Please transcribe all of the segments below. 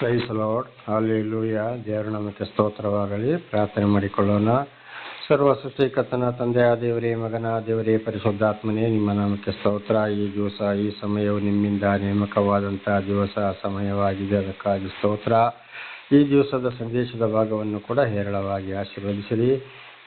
Price lord ಲೂಯ ದೇವರ ನಾಮಕ್ಕೆ ಸ್ತೋತ್ರವಾಗಲಿ. ಪ್ರಾರ್ಥನೆ ಮಾಡಿಕೊಳ್ಳೋಣ. ಸರ್ವ ಸೃಷ್ಟಿಕರ್ತನ, ತಂದೆಯ ದೇವರೇ, ಮಗನ ದೇವರೇ, ಪರಿಶುದ್ಧಾತ್ಮನೇ, ನಿಮ್ಮ ನಾಮಕ್ಕೆ ಸ್ತೋತ್ರ. ಈ ದಿವಸ, ಈ ಸಮಯವು ನಿಮ್ಮಿಂದ ನೇಮಕವಾದಂತಹ ದಿವಸ, ಸಮಯವಾಗಿದೆ. ಅದಕ್ಕಾಗಿ ಸ್ತೋತ್ರ. ಈ ದಿವಸದ ಸಂದೇಶದ ಭಾಗವನ್ನು ಕೂಡ ಹೇರಳವಾಗಿ ಆಶೀರ್ವದಿಸಿರಿ.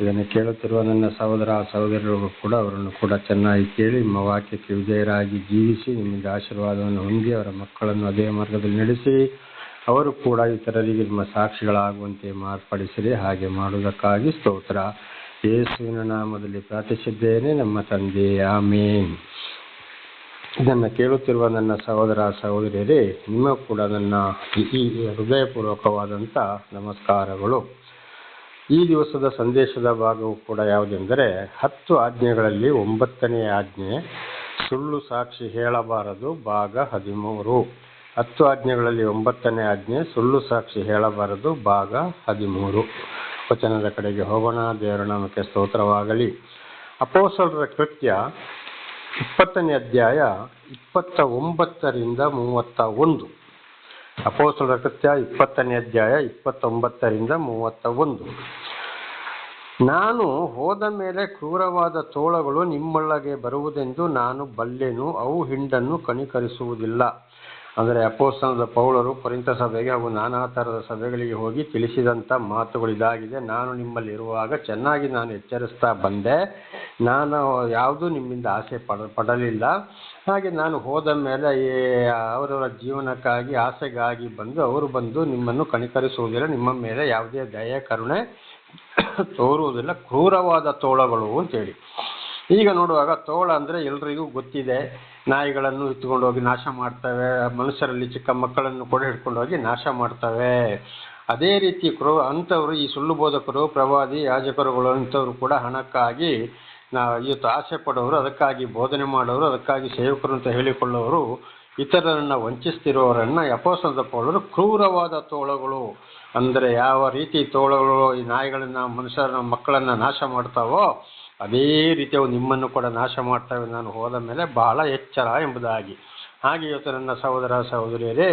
ಇದನ್ನು ಕೇಳುತ್ತಿರುವ ನನ್ನ ಸಹೋದರ ಸಹೋದರರು ಕೂಡ ಅವರನ್ನು ಕೂಡ ಚೆನ್ನಾಗಿ ಕೇಳಿ, ನಿಮ್ಮ ವಾಕ್ಯಕ್ಕೆ ವಿಜಯರಾಗಿ ಜೀವಿಸಿ, ನಿಮ್ಮಿಂದ ಆಶೀರ್ವಾದವನ್ನು ಹೊಂದಿ, ಅವರ ಮಕ್ಕಳನ್ನು ಅದೇ ಮಾರ್ಗದಲ್ಲಿ ನಡೆಸಿ ಅವರು ಕೂಡ ಇತರರಿಗೆ ನಿಮ್ಮ ಸಾಕ್ಷಿಗಳಾಗುವಂತೆ ಮಾರ್ಪಡಿಸಿರಿ. ಹಾಗೆ ಮಾಡುವುದಕ್ಕಾಗಿ ಸ್ತೋತ್ರ. ಯೇಸುವಿನ ನಾಮದಲ್ಲಿ ಪ್ರಾರ್ಥಿಸಿದ್ದೇನೆ ನಮ್ಮ ತಂದೆ. ಆಮೇನ್. ಇದನ್ನು ಕೇಳುತ್ತಿರುವ ನನ್ನ ಸಹೋದರ ಸಹೋದರಿಯರೇ, ನಿಮ್ಮ ಕೂಡ ನನ್ನ ಈ- ಹೃದಯಪೂರ್ವಕವಾದಂಥ ನಮಸ್ಕಾರಗಳು. ಈ ದಿವಸದ ಸಂದೇಶದ ಭಾಗವು ಕೂಡ ಯಾವುದೆಂದರೆ, ಹತ್ತು ಆಜ್ಞೆಗಳಲ್ಲಿ ಒಂಬತ್ತನೆಯ ಆಜ್ಞೆ, ಸುಳ್ಳು ಸಾಕ್ಷಿ ಹೇಳಬಾರದು, ಭಾಗ ಹದಿಮೂರು. ಹತ್ತು ಆಜ್ಞೆಗಳಲ್ಲಿ ಒಂಬತ್ತನೇ ಆಜ್ಞೆ, ಸುಳ್ಳು ಸಾಕ್ಷಿ ಹೇಳಬಾರದು, ಭಾಗ ಹದಿಮೂರು. ವಚನದ ಕಡೆಗೆ ಹೋಗೋಣ, ದೇವರ ನಾಮಕ್ಕೆ ಸ್ತೋತ್ರವಾಗಲಿ. ಅಪೋಸಲರ ಕೃತ್ಯ ಇಪ್ಪತ್ತನೇ ಅಧ್ಯಾಯ ಇಪ್ಪತ್ತ ಒಂಬತ್ತರಿಂದ ಮೂವತ್ತ ಒಂದು. ಅಪೋಸಲರ ಕೃತ್ಯ ಇಪ್ಪತ್ತನೇ ಅಧ್ಯಾಯ ಇಪ್ಪತ್ತೊಂಬತ್ತರಿಂದ ಮೂವತ್ತ ಒಂದು. ನಾನು ಹೋದ ಮೇಲೆ ಕ್ರೂರವಾದ ತೋಳಗಳು ನಿಮ್ಮೊಳಗೆ ಬರುವುದೆಂದು ನಾನು ಬಲ್ಲೆನು, ಅವು ಹಿಂಡನ್ನು ಕನಿಕರಿಸುವುದಿಲ್ಲ. ಅಂದರೆ ಅಪೋಸ್ತನದ ಪೌಳರು ಕೊರಿಂತ ಸಭೆಗೆ ಹಾಗೂ ನಾನಾ ಥರದ ಸಭೆಗಳಿಗೆ ಹೋಗಿ ತಿಳಿಸಿದಂಥ ಮಾತುಗಳು ಇದಾಗಿದೆ. ನಾನು ನಿಮ್ಮಲ್ಲಿರುವಾಗ ಚೆನ್ನಾಗಿ ನಾನು ಎಚ್ಚರಿಸ್ತಾ ಬಂದೆ. ನಾನು ಯಾವುದೂ ನಿಮ್ಮಿಂದ ಆಸೆ ಪಡ, ಪಡಲಿಲ್ಲ. ಹಾಗೆ ನಾನು ಹೋದ ಮೇಲೆ ಈ ಅವರವರ ಜೀವನಕ್ಕಾಗಿ ಆಸೆಗಾಗಿ ಬಂದು ಅವರು ಬಂದು ನಿಮ್ಮನ್ನು ಕಣಿಕರಿಸುವುದಿಲ್ಲ ನಿಮ್ಮ ಮೇಲೆ ಯಾವುದೇ ದಯೆ, ಕರುಣೆ ತೋರುವುದಿಲ್ಲ. ಕ್ರೂರವಾದ ತೋಳಗಳು ಅಂತೇಳಿ. ಈಗ ನೋಡುವಾಗ ತೋಳ ಅಂದರೆ ಎಲ್ರಿಗೂ ಗೊತ್ತಿದೆ. ನಾಯಿಗಳನ್ನು ಎತ್ಕೊಂಡು ಹೋಗಿ ನಾಶ ಮಾಡ್ತವೆ, ಮನುಷ್ಯರಲ್ಲಿ ಚಿಕ್ಕ ಮಕ್ಕಳನ್ನು ಕೂಡ ಹಿಡ್ಕೊಂಡು ಹೋಗಿ ನಾಶ ಮಾಡ್ತವೆ. ಅದೇ ರೀತಿ ಕ್ರೂ, ಅಂಥವರು ಈ ಸುಳ್ಳು ಬೋಧಕರು, ಪ್ರವಾದಿ ಯಾಜಕರುಗಳು ಅಂಥವ್ರು ಕೂಡ ಹಣಕ್ಕಾಗಿ ನಾ, ಇವತ್ತು ಆಸೆ ಪಡೋರು, ಅದಕ್ಕಾಗಿ ಬೋಧನೆ ಮಾಡೋರು, ಅದಕ್ಕಾಗಿ ಸೇವಕರು ಅಂತ ಹೇಳಿಕೊಳ್ಳೋರು, ಇತರರನ್ನು ವಂಚಿಸ್ತಿರೋರನ್ನು ಯಪೋಸದ ಪೌಡರು ಕ್ರೂರವಾದ ತೋಳಗಳು. ಅಂದರೆ ಯಾವ ರೀತಿ ತೋಳಗಳು ಈ ನಾಯಿಗಳನ್ನು ಮನುಷ್ಯರ ಮಕ್ಕಳನ್ನು ನಾಶ ಮಾಡ್ತಾವೋ ಅದೇ ರೀತಿ ಅವು ನಿಮ್ಮನ್ನು ಕೂಡ ನಾಶ ಮಾಡ್ತವೆ ನಾನು ಹೋದ ಮೇಲೆ ಬಹಳ ಎಚ್ಚರ ಎಂಬುದಾಗಿ. ಹಾಗೆ ಇವತ್ತು ನನ್ನ ಸಹೋದರ ಸಹೋದರಿಯರೇ,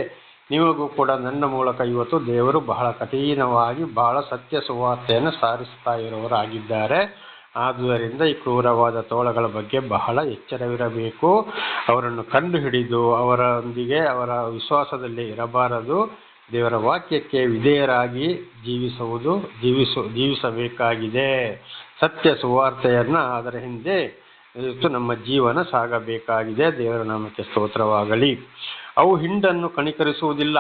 ನಿಮಗೂ ಕೂಡ ನನ್ನ ಮೂಲಕ ಇವತ್ತು ದೇವರು ಬಹಳ ಕಠಿಣವಾಗಿ ಬಹಳ ಸತ್ಯ ಸುವಾರ್ತೆಯನ್ನು ಸಾರಿಸ್ತಾ ಇರೋರಾಗಿದ್ದಾರೆ ಆದುದರಿಂದ ಈ ಕ್ರೂರವಾದ ತೋಳಗಳ ಬಗ್ಗೆ ಬಹಳ ಎಚ್ಚರವಿರಬೇಕು. ಅವರನ್ನು ಕಂಡುಹಿಡಿದು ಅವರೊಂದಿಗೆ ಅವರ ವಿಶ್ವಾಸದಲ್ಲಿ ಇರಬಾರದು. ದೇವರ ವಾಕ್ಯಕ್ಕೆ ವಿಧೇಯರಾಗಿ ಜೀವಿಸುವುದು, ಜೀವಿಸು, ಜೀವಿಸಬೇಕಾಗಿದೆ. ಸತ್ಯ ಸುವಾರ್ತೆಯನ್ನು ಅದರ ಹಿಂದೆ ಇಟ್ಟು ನಮ್ಮ ಜೀವನ ಸಾಗಬೇಕಾಗಿದೆ. ದೇವರ ನಾಮಕ್ಕೆ ಸ್ತೋತ್ರವಾಗಲಿ. ಅವು ಹಿಂಡನ್ನು ಕಣಿಕರಿಸುವುದಿಲ್ಲ.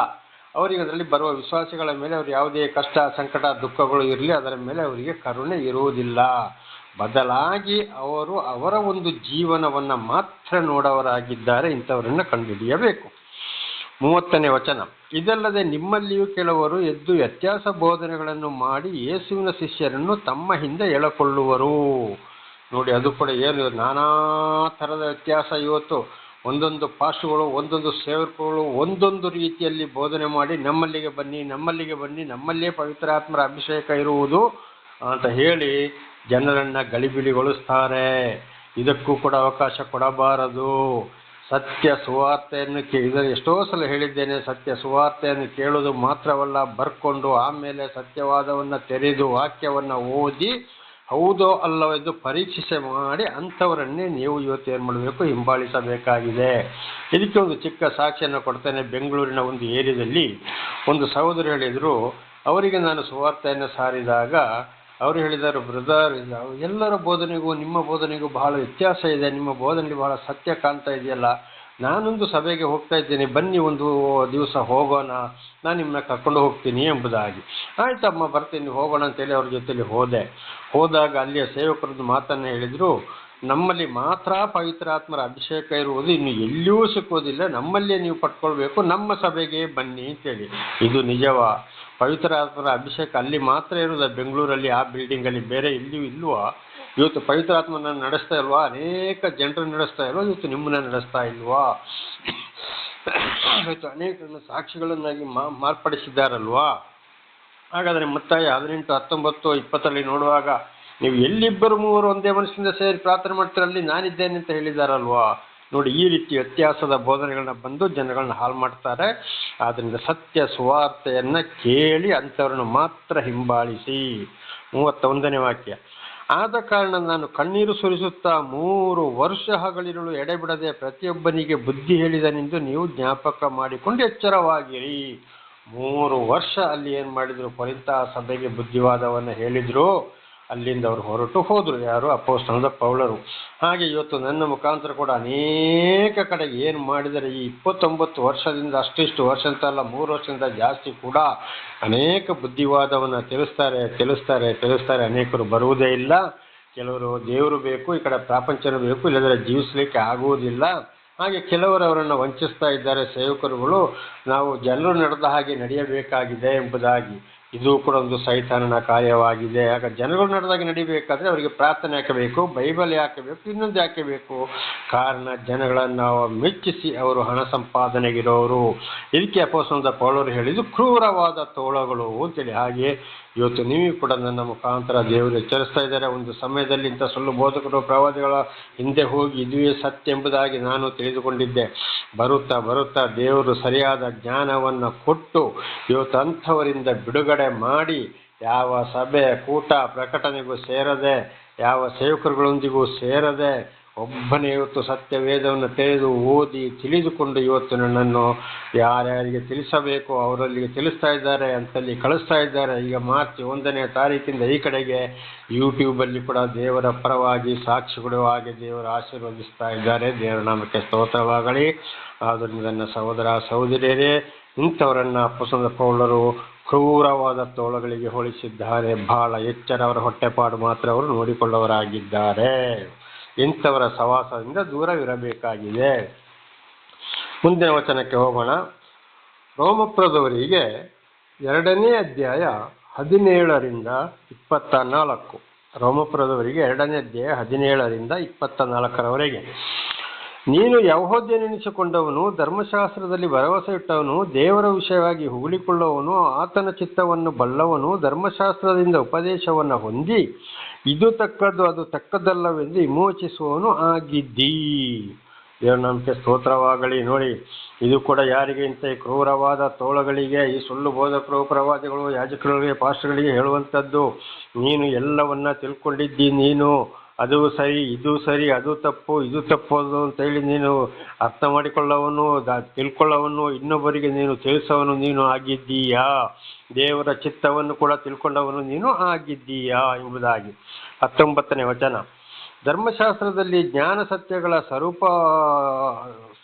ಅವರಿಗೆ ಅದರಲ್ಲಿ ಬರುವ ವಿಶ್ವಾಸಿಗಳ ಮೇಲೆ ಅವರು ಯಾವುದೇ ಕಷ್ಟ, ಸಂಕಟ, ದುಃಖಗಳು ಇರಲಿ, ಅದರ ಮೇಲೆ ಅವರಿಗೆ ಕರುಣೆ ಇರುವುದಿಲ್ಲ. ಬದಲಾಗಿ ಅವರು ಅವರ ಒಂದು ಜೀವನವನ್ನು ಮಾತ್ರ ನೋಡವರಾಗಿದ್ದಾರೆ, ಇಂಥವರನ್ನು ಕಂಡುಹಿಡಿಯಬೇಕು. ಮೂವತ್ತನೇ ವಚನ. ಇದಲ್ಲದೆ ನಿಮ್ಮಲ್ಲಿಯೂ ಕೆಲವರು ಎದ್ದು ವ್ಯತ್ಯಾಸ ಬೋಧನೆಗಳನ್ನು ಮಾಡಿ ಯೇಸುವಿನ ಶಿಷ್ಯರನ್ನು ತಮ್ಮ ಹಿಂದೆ ಎಳಕೊಳ್ಳುವರು. ನೋಡಿ, ಅದು ಕೂಡ ಏನು ನಾನಾ ಥರದ ವ್ಯತ್ಯಾಸ ಇವತ್ತು. ಒಂದೊಂದು ಪಾಶುಗಳು ಒಂದೊಂದು ಸೇವಕಗಳು, ಒಂದೊಂದು ರೀತಿಯಲ್ಲಿ ಬೋಧನೆ ಮಾಡಿ ನಮ್ಮಲ್ಲಿಗೆ ಬನ್ನಿ ನಮ್ಮಲ್ಲಿಗೆ ಬನ್ನಿ, ನಮ್ಮಲ್ಲೇ ಪವಿತ್ರಾತ್ಮರ ಅಭಿಷೇಕ ಇರುವುದು ಅಂತ ಹೇಳಿ ಜನರನ್ನು ಗಳಿಬಿಳಿಗೊಳಿಸ್ತಾರೆ ಇದಕ್ಕೂ ಕೂಡ ಅವಕಾಶ ಕೊಡಬಾರದು. ಸತ್ಯ ಸುವಾರ್ತೆಯನ್ನು ಕೇಳಿದರೆ ಎಷ್ಟೋ ಸಲ ಹೇಳಿದ್ದೇನೆ, ಸತ್ಯ ಸುವಾರ್ತೆಯನ್ನು ಕೇಳೋದು ಮಾತ್ರವಲ್ಲ, ಬರ್ಕೊಂಡು ಆಮೇಲೆ ಸತ್ಯವಾದವನ್ನು ತೆರೆದು ವಾಕ್ಯವನ್ನು ಓದಿ ಹೌದೋ ಅಲ್ಲವೋ ಎಂದು ಪರೀಕ್ಷೆ ಮಾಡಿ ಅಂಥವರನ್ನೇ ನೀವು ಇವತ್ತು ಏನು ಮಾಡಬೇಕು? ಹಿಂಬಾಲಿಸಬೇಕಾಗಿದೆ. ಇದಕ್ಕೆ ಒಂದು ಚಿಕ್ಕ ಸಾಕ್ಷಿಯನ್ನು ಕೊಡ್ತೇನೆ. ಬೆಂಗಳೂರಿನ ಒಂದು ಏರಿಯಾದಲ್ಲಿ ಒಂದು ಸಹೋದರಿ ಹೇಳಿದರು, ಅವರಿಗೆ ನಾನು ಸುವಾರ್ತೆಯನ್ನು ಸಾರಿದಾಗ ಅವರು ಹೇಳಿದರು ಬ್ರದರ್ ಎಲ್ಲರ ಬೋಧನೆಗೂ, ನಿಮ್ಮ ಬೋಧನೆಗೂ ಬಹಳ ವ್ಯತ್ಯಾಸ ಇದೆ, ನಿಮ್ಮ ಬೋಧನೆಯಲ್ಲಿ ಬಹಳ ಸತ್ಯ ಕಾಣ್ತಾ ಇದೆಯಲ್ಲ, ನಾನೊಂದು ಸಭೆಗೆ ಹೋಗ್ತಾ ಇದ್ದೇನೆ, ಬನ್ನಿ ಒಂದು ದಿವಸ ಹೋಗೋಣ, ನಾನು ನಿಮ್ಮನ್ನ ಕರ್ಕೊಂಡು ಹೋಗ್ತೀನಿ ಎಂಬುದಾಗಿ. ಆಯ್ತಮ್ಮ, ಬರ್ತೀನಿ, ಹೋಗೋಣ ಅಂತೇಳಿ ಅವ್ರ ಜೊತೆಲಿ ಹೋದೆ. ಹೋದಾಗ ಅಲ್ಲಿಯ ಸೇವಕರದ್ದು ಮಾತನ್ನು ಹೇಳಿದರು ನಮ್ಮಲ್ಲಿ ಮಾತ್ರ ಪವಿತ್ರಾತ್ಮರ ಅಭಿಷೇಕ ಇರುವುದು ಇನ್ನು ಎಲ್ಲಿಯೂ ಸಿಕ್ಕೋದಿಲ್ಲ ನಮ್ಮಲ್ಲೇ ನೀವು ಪಟ್ಕೊಳ್ಬೇಕು ನಮ್ಮ ಸಭೆಗೆ ಬನ್ನಿ ಅಂತೇಳಿ. ಇದು ನಿಜವಾ. ಪವಿತ್ರಾತ್ಮರ ಅಭಿಷೇಕ ಅಲ್ಲಿ ಮಾತ್ರ ಇರೋದ ಬೆಂಗಳೂರಲ್ಲಿ ಆ ಬಿಲ್ಡಿಂಗಲ್ಲಿ ಬೇರೆ ಎಲ್ಲಿಯೂ ಇಲ್ವಾ? ಇವತ್ತು ಪವಿತ್ರಾತ್ಮನ ನಡೆಸ್ತಾ ಇಲ್ವಾ? ಅನೇಕ ಜನರು ನಡೆಸ್ತಾ ಇಲ್ವಾ? ಇವತ್ತು ನಿಮ್ಮನ್ನ ನಡೆಸ್ತಾ ಇಲ್ವಾ? ಇವತ್ತು ಅನೇಕ ಸಾಕ್ಷಿಗಳನ್ನಾಗಿ ಮಾರ್ಪಡಿಸಿದ್ದಾರಲ್ವಾ? ಹಾಗಾದರೆ ಮತ್ತಾಯ ಹದಿನೆಂಟು ಹತ್ತೊಂಬತ್ತು ಇಪ್ಪತ್ತರಲ್ಲಿ ನೋಡುವಾಗ ನೀವು ಎಲ್ಲಿಬ್ಬರು ಮೂವರು ಒಂದೇ ಮನಸ್ಸಿಂದ ಸೇರಿ ಪ್ರಾರ್ಥನೆ ಮಾಡ್ತೀರಲ್ಲಿ ನಾನಿದ್ದೇನೆ ಅಂತ ಹೇಳಿದಾರಲ್ವಾ? ನೋಡಿ, ಈ ರೀತಿ ವ್ಯತ್ಯಾಸದ ಬೋಧನೆಗಳನ್ನ ಬಂದು ಜನಗಳನ್ನ ಹಾಳು ಮಾಡ್ತಾರೆ. ಆದ್ದರಿಂದ ಸತ್ಯ ಸುವಾರ್ತೆಯನ್ನ ಕೇಳಿ ಅಂಥವ್ರನ್ನು ಮಾತ್ರ ಹಿಂಬಾಲಿಸಿ. ಮೂವತ್ತೊಂದನೇ ವಾಕ್ಯ. ಆದ ಕಾರಣ ನಾನು ಕಣ್ಣೀರು ಸುರಿಸುತ್ತಾ ಮೂರು ವರ್ಷ ಹಗಲಿರುಳು ಎಡೆಬಿಡದೆ ಪ್ರತಿಯೊಬ್ಬನಿಗೆ ಬುದ್ಧಿ ಹೇಳಿದನೆಂದು ನೀವು ಜ್ಞಾಪಕ ಮಾಡಿಕೊಂಡು ಎಚ್ಚರವಾಗಿರಿ. ಮೂರು ವರ್ಷ ಅಲ್ಲಿ ಏನು ಮಾಡಿದ್ರು ಕೊರಿತ ಸಭೆಗೆ ಬುದ್ಧಿವಾದವನ್ನು ಹೇಳಿದ್ರು. ಅಲ್ಲಿಂದ ಅವರು ಹೊರಟು ಹೋದರು. ಯಾರು ಅಪೋಸ್ತನದ ಪೌಳರು ಹಾಗೆ ಇವತ್ತು ನನ್ನ ಮುಖಾಂತರ ಕೂಡ ಅನೇಕ ಕಡೆ ಏನು ಮಾಡಿದರೆ ಈ ಇಪ್ಪತ್ತೊಂಬತ್ತು ವರ್ಷದಿಂದ ಅಷ್ಟಿಷ್ಟು ವರ್ಷ ಅಂತಲ್ಲ ಮೂರು ವರ್ಷದಿಂದ ಜಾಸ್ತಿ ಕೂಡ ಅನೇಕ ಬುದ್ಧಿವಾದವನ್ನು ತಿಳಿಸ್ತಾರೆ ತಿಳಿಸ್ತಾರೆ ತಿಳಿಸ್ತಾರೆ. ಅನೇಕರು ಬರುವುದೇ ಇಲ್ಲ. ಕೆಲವರು ದೇವರು ಬೇಕು, ಈ ಕಡೆ ಪ್ರಾಪಂಚನೂ ಬೇಕು ಇಲ್ಲದ್ರೆ ಜೀವಿಸಲಿಕ್ಕೆ ಆಗುವುದಿಲ್ಲ. ಹಾಗೆ ಕೆಲವರು ಅವರನ್ನು ವಂಚಿಸ್ತಾ ಇದ್ದಾರೆ. ಸೇವಕರುಗಳು ನಾವು ಜನರು ನಡೆದ ಹಾಗೆ ನಡೆಯಬೇಕಾಗಿದೆ ಎಂಬುದಾಗಿ. ಇದು ಕೂಡ ಒಂದು ಸೈತಾನನ ಕಾರ್ಯವಾಗಿದೆ. ಆಗ ಜನಗಳು ನಡೆದಾಗ ನಡಿಬೇಕಾದ್ರೆ ಅವರಿಗೆ ಪ್ರಾರ್ಥನೆ ಯಾಕೆ ಬೇಕು ಬೈಬಲ್ ಯಾಕೆ ಬೇಕು ಇನ್ನೊಂದು ಯಾಕೆ ಬೇಕು ಕಾರಣ ಜನಗಳನ್ನು ಮೆಚ್ಚಿಸಿ ಅವರು ಹಣ ಸಂಪಾದನೆಗಿರೋರು. ಇದಕ್ಕೆ ಅಪೋಸನದ ಪೌಳರು ಹೇಳಿದ್ದು, ಕ್ರೂರವಾದ ತೋಳಗಳು ಅಂತೇಳಿ. ಹಾಗೆ ಇವತ್ತು ನೀವು ಕೂಡ ನನ್ನ ಮುಖಾಂತರ ದೇವರು ಎಚ್ಚರಿಸ್ತಾ ಇದ್ದಾರೆ. ಒಂದು ಸಮಯದಲ್ಲಿ ಇಂಥ ಸುಳ್ಳು ಬೋಧಕರು ಪ್ರವಾದಿಗಳ ಹಿಂದೆ ಹೋಗಿ ಇದುವೇ ಸತ್ಯ ಎಂಬುದಾಗಿ ನಾನು ತಿಳಿದುಕೊಂಡಿದ್ದೆ. ಬರುತ್ತಾ ಬರುತ್ತಾ ದೇವರು ಸರಿಯಾದ ಜ್ಞಾನವನ್ನು ಕೊಟ್ಟು ಇವತ್ತು ಅಂಥವರಿಂದ ಬಿಡುಗಡೆ ಮಾಡಿ ಯಾವ ಸಭೆ, ಕೂಟ ಪ್ರಕಟಣೆಗೂ ಸೇರದೆ, ಯಾವ ಸೇವಕರುಗಳೊಂದಿಗೂ ಸೇರದೆ ಒಬ್ಬನೇ ಇವತ್ತು ಸತ್ಯ ವೇದವನ್ನು ತಿಳಿದು ಓದಿ ತಿಳಿದುಕೊಂಡು ಇವತ್ತು ನನ್ನನ್ನು ಯಾರ್ಯಾರಿಗೆ ತಿಳಿಸಬೇಕು, ಅವರಲ್ಲಿಗೆ ತಿಳಿಸ್ತಾ ಇದ್ದಾರೆ ಅಂತಲ್ಲಿ ಕಳಿಸ್ತಾ ಇದ್ದಾರೆ. ಈಗ ಮಾರ್ಚ್ ಒಂದನೇ ತಾರೀಕಿಂದ ಈ ಕಡೆಗೆ ಯೂಟ್ಯೂಬಲ್ಲಿ ಕೂಡ ದೇವರ ಪರವಾಗಿ ಸಾಕ್ಷಿಗಳು ಹಾಗೆ ದೇವರು ಆಶೀರ್ವದಿಸ್ತಾ ಇದ್ದಾರೆ. ದೇವರ ನಾಮಕ್ಕೆ ಸ್ತೋತ್ರವಾಗಲಿ. ಆದ್ದರಿಂದ ನನ್ನ ಸಹೋದರ, ಸಹೋದರಿಯರೇ, ಇಂಥವರನ್ನು ಅಪ್ಪಸಂದ ಪೌಳರು ಕ್ರೂರವಾದ ತೋಳಗಳಿಗೆ ಹೋಲಿಸಿದ್ದಾರೆ. ಬಹಳ ಎಚ್ಚರ ಅವರ ಹೊಟ್ಟೆಪಾಡು ಮಾತ್ರ ಅವರು ನೋಡಿಕೊಳ್ಳುವವರಾಗಿದ್ದಾರೆ. ಇಂಥವರ ಸವಾಸದಿಂದ ದೂರವಿರಬೇಕಾಗಿದೆ. ಮುಂದಿನ ವಚನಕ್ಕೆ ಹೋಗೋಣ. ರೋಮಪ್ರದವರಿಗೆ ಎರಡನೇ ಅಧ್ಯಾಯ ಹದಿನೇಳರಿಂದ ಇಪ್ಪತ್ತ ನಾಲ್ಕು ರೋಮಪುರದವರಿಗೆ ಎರಡನೇ ಅಧ್ಯಾಯ ಹದಿನೇಳರಿಂದ ಇಪ್ಪತ್ತ ನಾಲ್ಕರವರೆಗೆ ನೀನು ಯಹೋದ್ಯನೆನಿಸಿಕೊಂಡವನು, ಧರ್ಮಶಾಸ್ತ್ರದಲ್ಲಿ ಭರವಸೆ ಇಟ್ಟವನು, ದೇವರ ವಿಷಯವಾಗಿ ಹುಗುಳಿಕೊಳ್ಳುವವನು, ಆತನ ಚಿತ್ತವನ್ನು ಬಲ್ಲವನು, ಧರ್ಮಶಾಸ್ತ್ರದಿಂದ ಉಪದೇಶವನ್ನು ಹೊಂದಿ ಇದು ತಕ್ಕದ್ದು, ಅದು ತಕ್ಕದ್ದಲ್ಲವೆಂದು ವಿಮೋಚಿಸುವವನು ಆಗಿದ್ದೀ. ದೇವರ ನಂಬಿಕೆ ಸ್ತೋತ್ರವಾಗಲಿ. ನೋಡಿ, ಇದು ಕೂಡ ಯಾರಿಗೆ ಇಂಥ ಕ್ರೂರವಾದ ತೋಳಗಳಿಗೆ, ಈ ಸುಳ್ಳು ಬೋಧಕರು, ಪ್ರವಾದಿಗಳು, ಯಾಜಕರುಗಳಿಗೆ, ಪಾಸ್ಟರ್ಗಳಿಗೆ ಹೇಳುವಂಥದ್ದು. ನೀನು ಎಲ್ಲವನ್ನ ತಿಳ್ಕೊಂಡಿದ್ದಿ ನೀನು. ಅದು ಸರಿ, ಇದು ಸರಿ, ಅದು ತಪ್ಪು, ಇದು ತಪ್ಪು ಅದು ಅಂತೇಳಿ ನೀನು ಅರ್ಥ ಮಾಡಿಕೊಳ್ಳವನು ತಿಳ್ಕೊಳ್ಳವನು ಇನ್ನೊಬ್ಬರಿಗೆ ನೀನು ತಿಳಿಸವನು, ನೀನು ಆಗಿದ್ದೀಯಾ? ದೇವರ ಚಿತ್ತವನ್ನು ಕೂಡ ತಿಳ್ಕೊಂಡವನು ನೀನು ಆಗಿದ್ದೀಯಾ ಎಂಬುದಾಗಿ. ಹತ್ತೊಂಬತ್ತನೇ ವಚನ. ಧರ್ಮಶಾಸ್ತ್ರದಲ್ಲಿ ಜ್ಞಾನ ಸತ್ಯಗಳ ಸ್ವರೂಪ,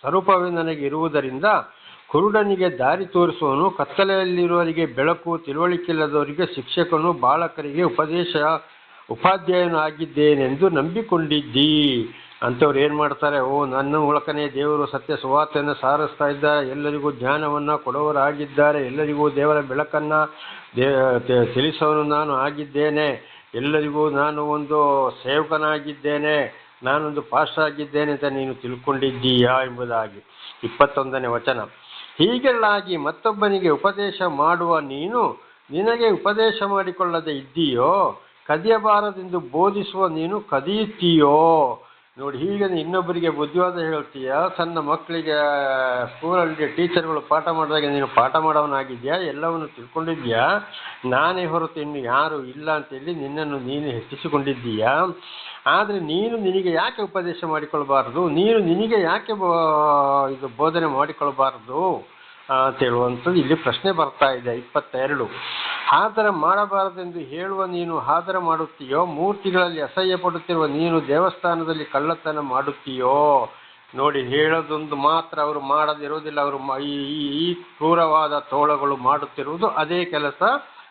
ಸ್ವರೂಪವೇ ನನಗೆ ಇರುವುದರಿಂದ ಕುರುಡನಿಗೆ ದಾರಿ ತೋರಿಸುವನು ಕತ್ತಲೆಯಲ್ಲಿರುವವರಿಗೆ ಬೆಳಕು, ತಿಳುವಳಿಕೆ ಇಲ್ಲದವರಿಗೆ ಶಿಕ್ಷಕನು, ಬಾಲಕರಿಗೆ ಉಪದೇಶ ಉಪಾಧ್ಯಾಯನು ನಂಬಿಕೊಂಡಿದ್ದೀ. ಅಂಥವ್ರು ಏನು ಮಾಡ್ತಾರೆ? ಓ, ನನ್ನ ಮೂಲಕನೇ ದೇವರು ಸತ್ಯ ಸುವಾರ್ತೆಯನ್ನು ಸಾರಿಸ್ತಾ ಇದ್ದಾರೆ ಎಲ್ಲರಿಗೂ ಜ್ಞಾನವನ್ನು ಕೊಡೋರಾಗಿದ್ದಾರೆ ಎಲ್ಲರಿಗೂ ದೇವರ ಬೆಳಕನ್ನು ದೇ ತಿಳಿಸೋನು ನಾನು ಆಗಿದ್ದೇನೆ. ಎಲ್ಲರಿಗೂ ನಾನು ಒಂದು ಸೇವಕನಾಗಿದ್ದೇನೆ. ನಾನೊಂದು ಪಾಸ್ಟರ್ ಆಗಿದ್ದೇನೆ ಅಂತ ನೀನು ತಿಳ್ಕೊಂಡಿದ್ದೀಯಾ ಎಂಬುದಾಗಿ. ಇಪ್ಪತ್ತೊಂದನೇ ವಚನ. ಹೀಗೆಲ್ಲಾಗಿ ಮತ್ತೊಬ್ಬನಿಗೆ ಉಪದೇಶ ಮಾಡುವ ನೀನು ನಿನಗೆ ಉಪದೇಶ ಮಾಡಿಕೊಳ್ಳದೆ ಇದ್ದೀಯೋ? ಕದಿಯಬಾರದೆಂದು ಬೋಧಿಸುವ ನೀನು ಕದಿಯುತ್ತೀಯೋ? ನೋಡಿ, ಹೀಗೆ ನೀನು ಇನ್ನೊಬ್ಬರಿಗೆ ಬುದ್ಧಿವಾದ ಹೇಳ್ತೀಯ. ಸಣ್ಣ ಮಕ್ಕಳಿಗೆ ಸ್ಕೂಲಲ್ಲಿ ಟೀಚರ್ಗಳು ಪಾಠ ಮಾಡಿದಾಗ ನೀನು ಪಾಠ ಮಾಡೋವನಾಗಿದ್ಯಾ? ಎಲ್ಲವನ್ನು ತಿಳ್ಕೊಂಡಿದ್ಯಾ? ನಾನೇ ಹೊರತು ಇನ್ನು ಯಾರು ಇಲ್ಲ ಅಂತೇಳಿ ನಿನ್ನನ್ನು ನೀನು ಹೆಚ್ಚಿಸಿಕೊಂಡಿದ್ದೀಯಾ? ಆದರೆ ನೀನು ನಿನಗೆ ಯಾಕೆ ಉಪದೇಶ ಮಾಡಿಕೊಳ್ಬಾರ್ದು? ನೀನು ನಿನಗೆ ಯಾಕೆ ಇದು ಬೋಧನೆ ಮಾಡಿಕೊಳ್ಬಾರ್ದು? ಆ, ಅಂತ ಹೇಳುವಂಥದ್ದು ಇಲ್ಲಿ ಪ್ರಶ್ನೆ ಬರ್ತಾ ಇದೆ ಇಪ್ಪತ್ತೆರಡು. ಆದರ ಮಾಡಬಾರದೆಂದು ಹೇಳುವ ನೀನು ಹಾದರ ಮಾಡುತ್ತೀಯೋ? ಮೂರ್ತಿಗಳಲ್ಲಿ ಅಸಹ್ಯ ಪಡುತ್ತಿರುವ ನೀನು ದೇವಸ್ಥಾನದಲ್ಲಿ ಕಳ್ಳತನ ಮಾಡುತ್ತೀಯೋ? ನೋಡಿ ಹೇಳೋದೊಂದು ಮಾತ್ರ ಅವರು ಮಾಡದಿರುವುದಿಲ್ಲ. ಅವರು ಈ ಕ್ರೂರವಾದ ತೋಳಗಳು ಮಾಡುತ್ತಿರುವುದು ಅದೇ ಕೆಲಸ.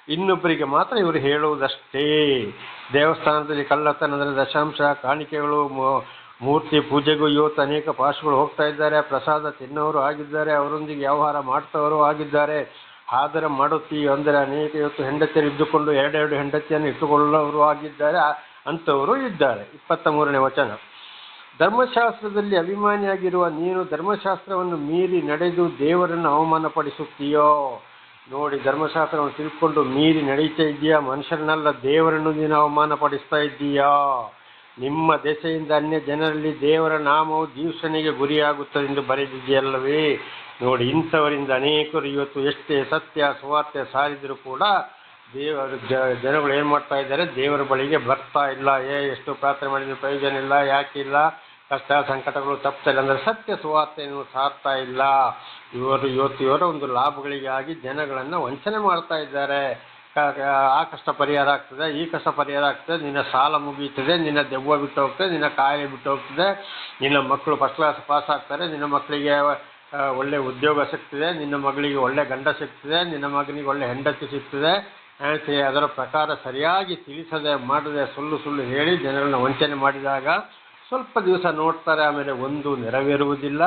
ಇನ್ನೊಬ್ಬರಿಗೆ ಮಾತ್ರ ಇವರು ಹೇಳುವುದಷ್ಟೇ. ದೇವಸ್ಥಾನದಲ್ಲಿ ಕಳ್ಳತನ ಅಂದರೆ ದಶಾಂಶ ಕಾಣಿಕೆಗಳು ಮೂರ್ತಿ ಪೂಜೆಗೂ ಇವತ್ತು ಅನೇಕ ಪಾಸ್ಗಳು ಹೋಗ್ತಾ ಇದ್ದಾರೆ, ಪ್ರಸಾದ ತಿನ್ನೋರು ಆಗಿದ್ದಾರೆ, ಅವರೊಂದಿಗೆ ವ್ಯವಹಾರ ಮಾಡ್ತವರು ಆಗಿದ್ದಾರೆ. ಆದರ ಮಾಡುತ್ತಿ ಅಂದರೆ ಅನೇಕ ಇವತ್ತು ಹೆಂಡತಿಯರು ಇದ್ದುಕೊಂಡು ಎರಡೆರಡು ಹೆಂಡತಿಯನ್ನು ಇಟ್ಟುಕೊಳ್ಳೋರು ಆಗಿದ್ದಾರೆ ಅಂಥವರು ಇದ್ದಾರೆ. ಇಪ್ಪತ್ತ ಮೂರನೇ ವಚನ. ಧರ್ಮಶಾಸ್ತ್ರದಲ್ಲಿ ಅಭಿಮಾನಿಯಾಗಿರುವ ನೀನು ಧರ್ಮಶಾಸ್ತ್ರವನ್ನು ಮೀರಿ ನಡೆದು ದೇವರನ್ನು ಅವಮಾನಪಡಿಸುತ್ತೀಯೋ? ನೋಡಿ, ಧರ್ಮಶಾಸ್ತ್ರವನ್ನು ತಿಳ್ಕೊಂಡು ಮೀರಿ ನಡೀತಾ ಇದೆಯಾ ಮನುಷ್ಯರನ್ನೆಲ್ಲ, ದೇವರನ್ನು ನೀನು ಅವಮಾನಪಡಿಸ್ತಾ ಇದ್ದೀಯಾ? ನಿಮ್ಮ ದೆಸೆಯಿಂದ ಅನ್ಯ ಜನರಲ್ಲಿ ದೇವರ ನಾಮವು ದೂಷಣೆಗೆ ಗುರಿಯಾಗುತ್ತದೆ ಎಂದು ಬರೆದಿದೆಯಲ್ಲವೇ? ನೋಡಿ, ಇಂಥವರಿಂದ ಅನೇಕರು ಇವತ್ತು ಎಷ್ಟೇ ಸತ್ಯ ಸುವಾರ್ತೆ ಸಾರಿದರೂ ಕೂಡ ದೇವರ ಜನಗಳು ಏನು ಮಾಡ್ತಾ ಇದ್ದಾರೆ? ದೇವರ ಬಳಿಗೆ ಬರ್ತಾ ಇಲ್ಲ. ಏ, ಎಷ್ಟು ಪ್ರಾರ್ಥನೆ ಮಾಡಿದ್ರು ಪ್ರಯೋಜನ ಇಲ್ಲ, ಯಾಕೆ ಇಲ್ಲ? ಕಷ್ಟ, ಸಂಕಟಗಳು ತಪ್ಪಿಲ್ಲ ಅಂದರೆ ಸತ್ಯ ಸುವಾರ್ತೆಯನ್ನು ಸಾರ್ತಾ ಇಲ್ಲ. ಇವರು, ಇವತ್ತು ಇವರ ಒಂದು ಲಾಭಗಳಿಗಾಗಿ ಜನಗಳನ್ನು ವಂಚನೆ ಮಾಡ್ತಾ ಇದ್ದಾರೆ. ಆ ಕಷ್ಟ ಪರಿಹಾರ ಆಗ್ತದೆ, ಈ ಕಷ್ಟ ಪರಿಹಾರ ಆಗ್ತದೆ, ನಿನ್ನ ಸಾಲ ಮುಗಿಯುತ್ತದೆ, ನಿನ್ನ ದೆವ್ವ ಬಿಟ್ಟು ಹೋಗ್ತದೆ, ನಿನ್ನ ಕಾಯಿಲೆ ಬಿಟ್ಟು ಹೋಗ್ತದೆ, ನಿನ್ನ ಮಕ್ಕಳು ಫಸ್ಟ್ ಕ್ಲಾಸ್ ಪಾಸ್ ಆಗ್ತಾರೆ, ನಿನ್ನ ಮಕ್ಕಳಿಗೆ ಒಳ್ಳೆ ಉದ್ಯೋಗ ಸಿಗ್ತದೆ, ನಿನ್ನ ಮಗಳಿಗೆ ಒಳ್ಳೆ ಗಂಡ ಸಿಗ್ತದೆ, ನಿನ್ನ ಮಗನಿಗೆ ಒಳ್ಳೆ ಹೆಂಡತಿ ಸಿಗ್ತದೆ ಅದರ ಪ್ರಕಾರ ಸರಿಯಾಗಿ ತಿಳಿಸದೆ, ಮಾಡದೆ, ಸುಳ್ಳು ಸುಳ್ಳು ಹೇಳಿ ಜನರನ್ನು ವಂಚನೆ ಮಾಡಿದಾಗ ಸ್ವಲ್ಪ ದಿವಸ ನೋಡ್ತಾರೆ, ಆಮೇಲೆ ಒಂದು ನೆರವೇರುವುದಿಲ್ಲ.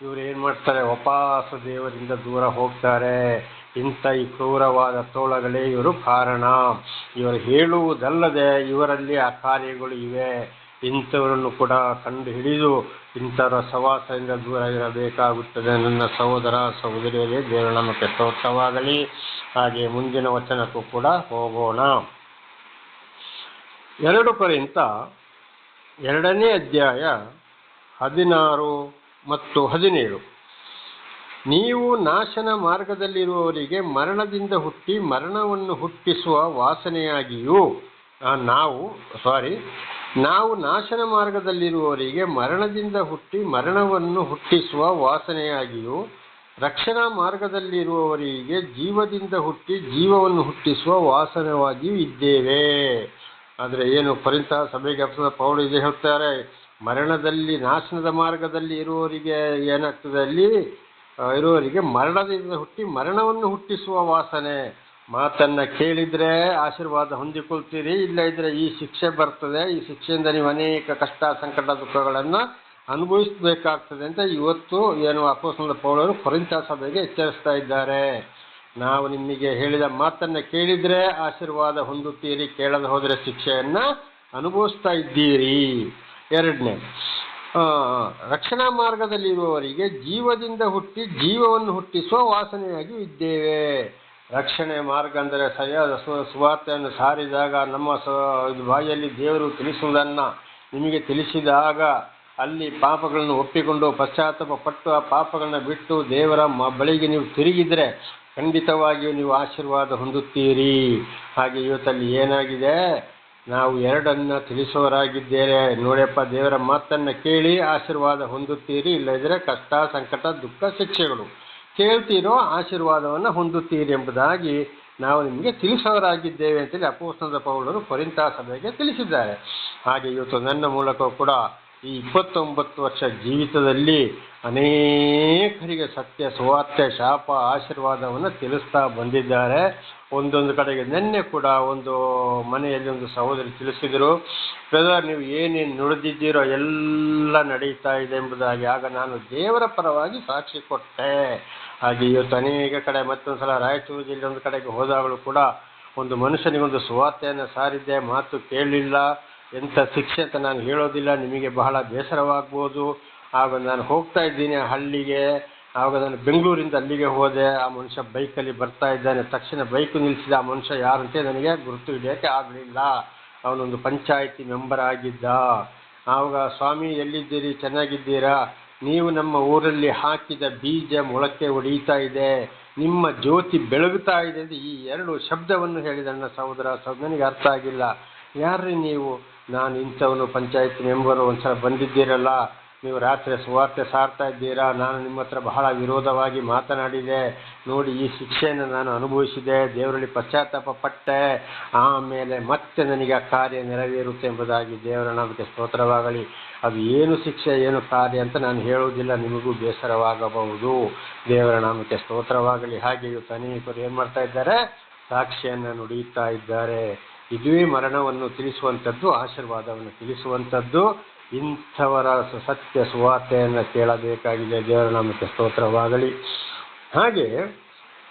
ಇವರು ಏನು ಮಾಡ್ತಾರೆ ಉಪವಾಸ ದೇವರಿಂದ ದೂರ ಹೋಗ್ತಾರೆ. ಇಂಥ ಈ ಕ್ರೂರವಾದ ತೋಳಗಳೇ ಇವರು ಕಾರಣ. ಇವರು ಹೇಳುವುದಲ್ಲದೆ ಇವರಲ್ಲಿ ಆ ಕಾರ್ಯಗಳು ಇವೆ. ಇಂಥವರನ್ನು ಕೂಡ ಕಂಡು ಹಿಡಿದು ಇಂಥವರ ಸವಾಸದಿಂದ ದೂರ ಇರಬೇಕಾಗುತ್ತದೆ. ನನ್ನ ಸಹೋದರ, ಸಹೋದರಿಯರೇ ದೇವರ ನಮಗೆ ಸ್ತೋತ್ರವಾಗಲಿ. ಹಾಗೆ ಮುಂದಿನ ವಚನಕ್ಕೂ ಕೂಡ ಹೋಗೋಣ. ಎರಡು ಪರ್ಯಂತ ಎರಡನೇ ಅಧ್ಯಾಯ ಹದಿನಾರು ಮತ್ತು ಹದಿನೇಳು. ನೀವು ನಾಶನ ಮಾರ್ಗದಲ್ಲಿರುವವರಿಗೆ ಮರಣದಿಂದ ಹುಟ್ಟಿ ಮರಣವನ್ನು ಹುಟ್ಟಿಸುವ ವಾಸನೆಯಾಗಿಯೂ ನಾವು ಸಾರಿ ನಾವು ನಾಶನ ಮಾರ್ಗದಲ್ಲಿರುವವರಿಗೆ ಮರಣದಿಂದ ಹುಟ್ಟಿ ಮರಣವನ್ನು ಹುಟ್ಟಿಸುವ ವಾಸನೆಯಾಗಿಯೂ, ರಕ್ಷಣಾ ಮಾರ್ಗದಲ್ಲಿರುವವರಿಗೆ ಜೀವದಿಂದ ಹುಟ್ಟಿ ಜೀವವನ್ನು ಹುಟ್ಟಿಸುವ ವಾಸನವಾಗಿಯೂ ಇದ್ದೇವೆ. ಆದರೆ ಏನು ಪರಿಂತ ಸಭೆಗೆ ಅಪ್ಸದ ಪೌಳು ಇದು ಹೇಳ್ತಾರೆ, ಮರಣದಲ್ಲಿ, ನಾಶನದ ಮಾರ್ಗದಲ್ಲಿ ಇರುವವರಿಗೆ ಏನಾಗ್ತದೆ ಅಲ್ಲಿ? ಇರುವವರಿಗೆ ಮರಣದಿಂದ ಹುಟ್ಟಿ ಮರಣವನ್ನು ಹುಟ್ಟಿಸುವ ವಾಸನೆ. ಮಾತನ್ನ ಕೇಳಿದ್ರೆ ಆಶೀರ್ವಾದ ಹೊಂದಿಕೊಳ್ತೀರಿ, ಇಲ್ಲ ಇದ್ರೆ ಈ ಶಿಕ್ಷೆ ಬರ್ತದೆ. ಈ ಶಿಕ್ಷೆಯಿಂದ ನೀವು ಅನೇಕ ಕಷ್ಟ, ಸಂಕಟ, ದುಃಖಗಳನ್ನು ಅನುಭವಿಸಬೇಕಾಗ್ತದೆ ಅಂತ ಇವತ್ತು ಏನು ಅಪೋಸನದ ಪೌಳರು ಕೊರಿಂತ ಸಭೆಗೆ ಎಚ್ಚರಿಸ್ತಾ ಇದ್ದಾರೆ. ನಾವು ನಿಮಗೆ ಹೇಳಿದ ಮಾತನ್ನ ಕೇಳಿದ್ರೆ ಆಶೀರ್ವಾದ ಹೊಂದುತ್ತೀರಿ, ಕೇಳದೆ ಹೋದರೆ ಶಿಕ್ಷೆಯನ್ನು ಅನುಭವಿಸ್ತಾ ಇದ್ದೀರಿ. ಎರಡನೇ ರಕ್ಷಣಾ ಮಾರ್ಗದಲ್ಲಿರುವವರಿಗೆ ಜೀವದಿಂದ ಹುಟ್ಟಿ ಜೀವವನ್ನು ಹುಟ್ಟಿಸುವ ವಾಸನೆಯಾಗಿ ಇದ್ದೇವೆ. ರಕ್ಷಣೆ ಮಾರ್ಗ ಅಂದರೆ ಸರಿಯಾದ ಸುವಾರ್ತೆಯನ್ನು ಸಾರಿದಾಗ ನಮ್ಮ ಸ ದೇವರು ತಿಳಿಸುವುದನ್ನು ನಿಮಗೆ ತಿಳಿಸಿದಾಗ ಅಲ್ಲಿ ಪಾಪಗಳನ್ನು ಒಪ್ಪಿಕೊಂಡು ಪಶ್ಚಾತ್ತಾಪ ಪಟ್ಟು ಆ ಪಾಪಗಳನ್ನು ಬಿಟ್ಟು ದೇವರ ಮ, ಬಳಿಗೆ ನೀವು ತಿರುಗಿದರೆ ಖಂಡಿತವಾಗಿಯೂ ನೀವು ಆಶೀರ್ವಾದ ಹೊಂದುತ್ತೀರಿ. ಹಾಗೆ ಇವತ್ತಲ್ಲಿ ಏನಾಗಿದೆ? ನಾವು ಎರಡನ್ನ ತಿಳಿಸುವವರಾಗಿದ್ದೇವೆ. ನೋಡಪ್ಪ, ದೇವರ ಮಾತನ್ನು ಕೇಳಿ ಆಶೀರ್ವಾದ ಹೊಂದುತ್ತೀರಿ. ಇಲ್ಲದಿದ್ದರೆ ಕಷ್ಟ, ಸಂಕಟ, ದುಃಖ, ಶಿಕ್ಷೆಗಳು ಕೇಳ್ತೀರೋ ಆಶೀರ್ವಾದವನ್ನು ಹೊಂದುತ್ತೀರಿ ಎಂಬುದಾಗಿ ನಾವು ನಿಮಗೆ ತಿಳಿಸೋರಾಗಿದ್ದೇವೆ ಅಂತೇಳಿ ಅಪೋಸ್ತದ ಪೌಲರು ಕೊರಿಂತ ಸಭೆಗೆ ತಿಳಿಸಿದ್ದಾರೆ. ಹಾಗೆ ಇವತ್ತು ನನ್ನ ಮೂಲಕ ಕೂಡ ಈ ಇಪ್ಪತ್ತೊಂಬತ್ತು ವರ್ಷ ಜೀವಿತದಲ್ಲಿ ಅನೇಕರಿಗೆ ಸತ್ಯ, ಸುವಾರ್ತೆ, ಶಾಪ, ಆಶೀರ್ವಾದವನ್ನು ತಿಳಿಸ್ತಾ ಬಂದಿದ್ದಾರೆ. ಒಂದೊಂದು ಕಡೆಗೆ. ನಿನ್ನೆ ಕೂಡ ಒಂದು ಮನೆಯಲ್ಲಿ ಒಂದು ಸಹೋದರಿ ತಿಳಿಸಿದರು, ಬ್ರದರ್, ನೀವು ಏನೇನು ನುಡಿದಿದ್ದೀರೋ ಎಲ್ಲ ನಡೀತಾ ಇದೆ ಎಂಬುದಾಗಿ. ಆಗ ನಾನು ದೇವರ ಪರವಾಗಿ ಸಾಕ್ಷಿ ಕೊಟ್ಟೆ. ಹಾಗೆ ಇವತ್ತು ಅನೇಕ ಕಡೆ ಮತ್ತೊಂದು ಸಲ ರಾಯಚೂರು ಜಿಲ್ಲೆ ಒಂದು ಕಡೆಗೆ ಹೋದಾಗಲೂ ಕೂಡ ಒಂದು ಮನುಷ್ಯನಿಗೊಂದು ಸುವಾರ್ತೆಯನ್ನು ಸಾರಿದ್ದೆ, ಮಾತು ಕೇಳಲಿಲ್ಲ ಎಂಥ ಶಿಕ್ಷೆ ಅಂತ ನಾನು ಹೇಳೋದಿಲ್ಲ. ನಿಮಗೆ ಬಹಳ ಬೇಸರವಾಗ್ಬೋದು. ಆಗ ನಾನು ಹೋಗ್ತಾ ಇದ್ದೀನಿ ಹಳ್ಳಿಗೆ. ಆವಾಗ ನಾನು ಬೆಂಗಳೂರಿಂದ ಅಲ್ಲಿಗೆ ಹೋದೆ, ಆ ಮನುಷ್ಯ ಬೈಕಲ್ಲಿ ಬರ್ತಾ ಇದ್ದಾನೆ, ತಕ್ಷಣ ಬೈಕ್ ನಿಲ್ಲಿಸಿದ ಆ ಮನುಷ್ಯ ಯಾರಂತೆ ನನಗೆ ಗುರುತು ಹಿಡಿಯೋಕ್ಕೆ ಆಗಲಿಲ್ಲ ಅವನೊಂದು ಪಂಚಾಯಿತಿ ಮೆಂಬರ್ ಆಗಿದ್ದ. ಆವಾಗ, ಸ್ವಾಮಿ, ಎಲ್ಲಿದ್ದೀರಿ? ಚೆನ್ನಾಗಿದ್ದೀರಾ? ನೀವು ನಮ್ಮ ಊರಲ್ಲಿ ಹಾಕಿದ ಬೀಜ ಮೊಳಕೆ ಹೊಡೀತಾ ಇದೆ. ನಿಮ್ಮ ಜ್ಯೋತಿ ಬೆಳಗುತ್ತಾ ಇದೆ ಅಂತ ಈ ಎರಡು ಶಬ್ದವನ್ನು ಹೇಳಿದ ನನ್ನ ಸಹೋದರ, ನನಗೆ ಅರ್ಥ ಆಗಿಲ್ಲ. ಯಾರ್ರೀ ನೀವು? ನಾನು ಇಂಥವನು ಪಂಚಾಯತ್ ಮೆಂಬರು, ಒಂದ್ಸಲ ಬಂದಿದ್ದೀರಲ್ಲ. ನೀವು ರಾತ್ರಿ ಸುವಾರ್ತೆ ಸಾರ್ತಾ ಇದ್ದೀರಾ? ನಾನು ನಿಮ್ಮ ಹತ್ರ ಬಹಳ ವಿರೋಧವಾಗಿ ಮಾತನಾಡಿದೆ. ನೋಡಿ, ಈ ಶಿಕ್ಷೆಯನ್ನು ನಾನು ಅನುಭವಿಸಿದೆ. ದೇವರಲ್ಲಿ ಪಶ್ಚಾತ್ತಾಪ ಪಟ್ಟೆ. ಆಮೇಲೆ ಮತ್ತೆ ನನಗೆ ಆ ಕಾರ್ಯ ನೆರವೇರುತ್ತೆ ಎಂಬುದಾಗಿ ದೇವರ ನಾಮಕ್ಕೆ ಸ್ತೋತ್ರವಾಗಲಿ. ಅದು ಏನು ಶಿಕ್ಷೆ, ಏನು ಕಾರ್ಯ ಅಂತ ನಾನು ಹೇಳುವುದಿಲ್ಲ. ನಿಮಗೂ ಬೇಸರವಾಗಬಹುದು. ದೇವರ ನಾಮಕ್ಕೆ ಸ್ತೋತ್ರವಾಗಲಿ. ಹಾಗೆ ಇವತ್ತು ಏನು ಮಾಡ್ತಾ ಇದ್ದಾರೆ? ಸಾಕ್ಷಿಯನ್ನು ನುಡಿಯುತ್ತಾ ಇದ್ದಾರೆ. ಇದುವೇ ಮರಣವನ್ನು ತಿಳಿಸುವಂಥದ್ದು, ಆಶೀರ್ವಾದವನ್ನು ತಿಳಿಸುವಂಥದ್ದು. ಇಂಥವರ ಸತ್ಯ ಸುವಾರ್ತೆಯನ್ನು ಕೇಳಬೇಕಾಗಿದೆ. ದೇವರ ನಾಮಕ್ಕೆ ಸ್ತೋತ್ರವಾಗಲಿ. ಹಾಗೆ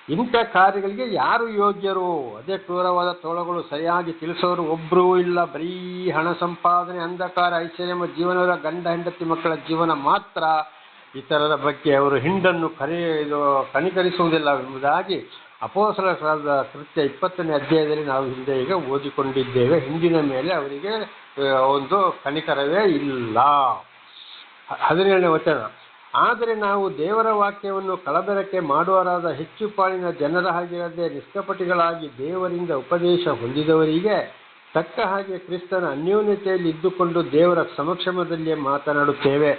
ಇಂಥ ಕಾರ್ಯಗಳಿಗೆ ಯಾರು ಯೋಗ್ಯರು? ಅದೇ ಕ್ರೂರವಾದ ತೋಳಗಳು ಸರಿಯಾಗಿ ತಿಳಿಸೋರು ಒಬ್ಬರೂ ಇಲ್ಲ. ಬರೀ ಹಣ ಸಂಪಾದನೆ, ಅಂಧಕಾರ, ಐಶ್ವರ್ಯ ಜೀವನದ ಗಂಡ, ಹೆಂಡತಿ ಮಕ್ಕಳ ಜೀವನ ಮಾತ್ರ ಇತರರ ಬಗ್ಗೆ ಅವರು ಹಿಂಡನ್ನು ಕರೆ ಇದು ಕನಿಕರಿಸುವುದಿಲ್ಲ ಎಂಬುದಾಗಿ ಅಪೋಸಲರಾದ ಕೃತ್ಯ ಇಪ್ಪತ್ತನೇ ಅಧ್ಯಾಯದಲ್ಲಿ ನಾವು ಹಿಂದೆ ಈಗ ಓದಿಕೊಂಡಿದ್ದೇವೆ. ಹಿಂದಿನ ಮೇಲೆ ಅವರಿಗೆ ಒಂದು ಕಣಿಕರವೇ ಇಲ್ಲ. ಹದಿನೇಳನೇ ವಚನ. ಆದರೆ ನಾವು ದೇವರ ವಾಕ್ಯವನ್ನು ಕಳಬೆರಕೆ ಮಾಡುವರಾದ ಹೆಚ್ಚು ಪಾಲಿನ ಜನರ ಹಾಗಿರದೆ ನಿಷ್ಕಪಟಿಗಳಾಗಿ ದೇವರಿಂದ ಉಪದೇಶ ಹೊಂದಿದವರಿಗೆ, ತಕ್ಕ ಹಾಗೆ ಕ್ರಿಸ್ತನ ಅನ್ಯೋನ್ಯತೆಯಲ್ಲಿ ಇದ್ದುಕೊಂಡು ದೇವರ ಸಮಕ್ಷಮದಲ್ಲಿಯೇ ಮಾತನಾಡುತ್ತೇವೆ.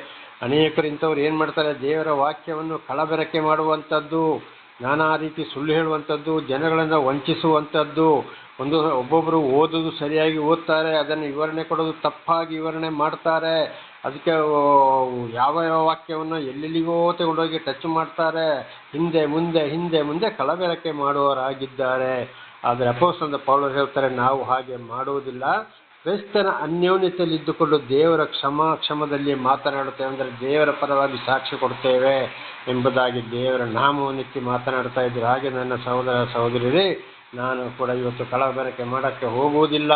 ಅನೇಕರು ಇಂಥವ್ರು ಏನು ಮಾಡ್ತಾರೆ? ದೇವರ ವಾಕ್ಯವನ್ನು ಕಳಬೆರಕೆ ಮಾಡುವಂಥದ್ದು. ನಾನಾ ರೀತಿ ಸುಳ್ಳು ಹೇಳುವಂಥದ್ದು, ಜನಗಳನ್ನು ವಂಚಿಸುವಂಥದ್ದು, ಒಂದು ಒಬ್ಬೊಬ್ಬರು ಓದೋದು ಸರಿಯಾಗಿ ಓದ್ತಾರೆ, ಅದನ್ನು ವಿವರಣೆ ಕೊಡೋದು ತಪ್ಪಾಗಿ ವಿವರಣೆ ಮಾಡ್ತಾರೆ, ಅದಕ್ಕೆ ಯಾವ ಯಾವ ವಾಕ್ಯವನ್ನು ಎಲ್ಲೆಲ್ಲಿಗೋ ತಗೊಂಡೋಗಿ ಟಚ್ ಮಾಡ್ತಾರೆ, ಹಿಂದೆ, ಮುಂದೆ ಹಿಂದೆ, ಮುಂದೆ ಕಲಬೆರಕೆ ಮಾಡುವವರಾಗಿದ್ದಾರೆ. ಆದರೆ ಅಪೋಸ್ತಲದ ಪೌಲರ್ ಹೇಳ್ತಾರೆ, ನಾವು ಹಾಗೆ ಮಾಡುವುದಿಲ್ಲ. ಕ್ರೈಸ್ತನ ಅನ್ಯೋನ್ಯತೆಯಲ್ಲಿ ಇದ್ದುಕೊಂಡು ದೇವರ ಕ್ಷಮ, ಕ್ಷಮದಲ್ಲಿ ಮಾತನಾಡುತ್ತೇವೆ ಅಂದರೆ ದೇವರ ಪರವಾಗಿ ಸಾಕ್ಷಿ ಕೊಡ್ತೇವೆ ಎಂಬುದಾಗಿ ದೇವರ ನಾಮವನ್ನೆತ್ತಿ ಮಾತನಾಡ್ತಾ ಇದ್ದರು. ಹಾಗೆ ನನ್ನ ಸಹೋದರ ಸಹೋದರಿಯರೇ, ನಾನು ಕೂಡ ಇವತ್ತು ಕಳಬೆರಕೆ ಮಾಡೋಕ್ಕೆ ಹೋಗುವುದಿಲ್ಲ.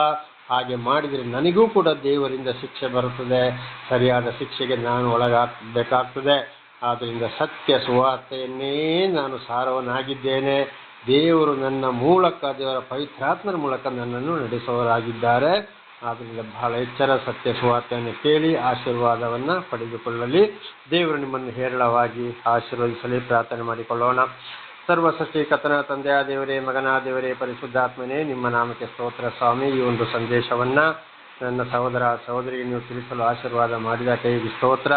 ಹಾಗೆ ಮಾಡಿದರೆ ನನಗೂ ಕೂಡ ದೇವರಿಂದ ಶಿಕ್ಷೆ ಬರುತ್ತದೆ. ಸರಿಯಾದ ಶಿಕ್ಷೆಗೆ ನಾನು ಒಳಗಾಗಬೇಕಾಗ್ತದೆ. ಆದ್ದರಿಂದ ಸತ್ಯ ಸುವಾರ್ತೆಯನ್ನೇ ನಾನು ಸಾರವನಾಗಿದ್ದೇನೆ. ದೇವರು ನನ್ನ ಮೂಲಕ, ದೇವರ ಪವಿತ್ರಾತ್ಮರ ಮೂಲಕ ನನ್ನನ್ನು ನಡೆಸುವವರಾಗಿದ್ದಾರೆ. ಆದ್ದರಿಂದ ಬಹಳ ಎಚ್ಚರ ಸತ್ಯ ಸುವಾರ್ತೆಯನ್ನು ಕೇಳಿ ಆಶೀರ್ವಾದವನ್ನು ಪಡೆದುಕೊಳ್ಳಲಿ. ದೇವರು ನಿಮ್ಮನ್ನು ಹೇರಳವಾಗಿ ಆಶೀರ್ವದಿಸಲಿ. ಪ್ರಾರ್ಥನೆ ಮಾಡಿಕೊಳ್ಳೋಣ. ಸರ್ವ ಕಥನ ತಂದೆಯ ದೇವರೇ, ಮಗನ ದೇವರೇ, ಪರಿಶುದ್ಧಾತ್ಮನೇ, ನಿಮ್ಮ ನಾಮಕ್ಕೆ ಸ್ತೋತ್ರ ಸ್ವಾಮಿ. ಈ ಒಂದು ಸಂದೇಶವನ್ನು ನನ್ನ ಸಹೋದರ ಸಹೋದರಿಗೆ ನೀವು ತಿಳಿಸಲು ಆಶೀರ್ವಾದ ಮಾಡಿದ ಕೈಗೆ ಸ್ತೋತ್ರ.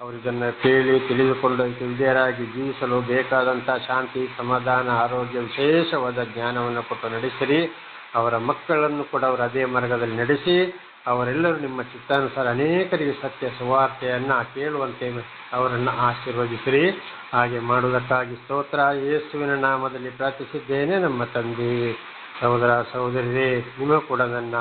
ಅವರಿದನ್ನು ಕೇಳಿ ತಿಳಿದುಕೊಂಡು ವಿಧೇಯರಾಗಿ ಜೀವಿಸಲು ಬೇಕಾದಂಥ ಶಾಂತಿ, ಸಮಾಧಾನ, ಆರೋಗ್ಯ ವಿಶೇಷವಾದ ಜ್ಞಾನವನ್ನು ಕೊಟ್ಟು ನಡೆಸಿರಿ. ಅವರ ಮಕ್ಕಳನ್ನು ಕೂಡ ಅವರು ಅದೇ ಮಾರ್ಗದಲ್ಲಿ ನಡೆಸಿ, ಅವರೆಲ್ಲರೂ ನಿಮ್ಮ ಚಿತ್ತಾನುಸಾರ ಅನೇಕರಿಗೆ ಸತ್ಯ ಸುವಾರ್ತೆಯನ್ನು ಕೇಳುವಂತೆ ಅವರನ್ನು ಆಶೀರ್ವದಿಸಿರಿ. ಹಾಗೆ ಮಾಡುವುದಕ್ಕಾಗಿ ಸ್ತೋತ್ರ. ಯೇಸುವಿನ ನಾಮದಲ್ಲಿ ಪ್ರಾರ್ಥಿಸಿದ್ದೇನೆ ನಮ್ಮ ತಂದೆ, ಸಹೋದರ ಸಹೋದರಿ ನಿಮ್ಮ ಕೂಡ ನನ್ನ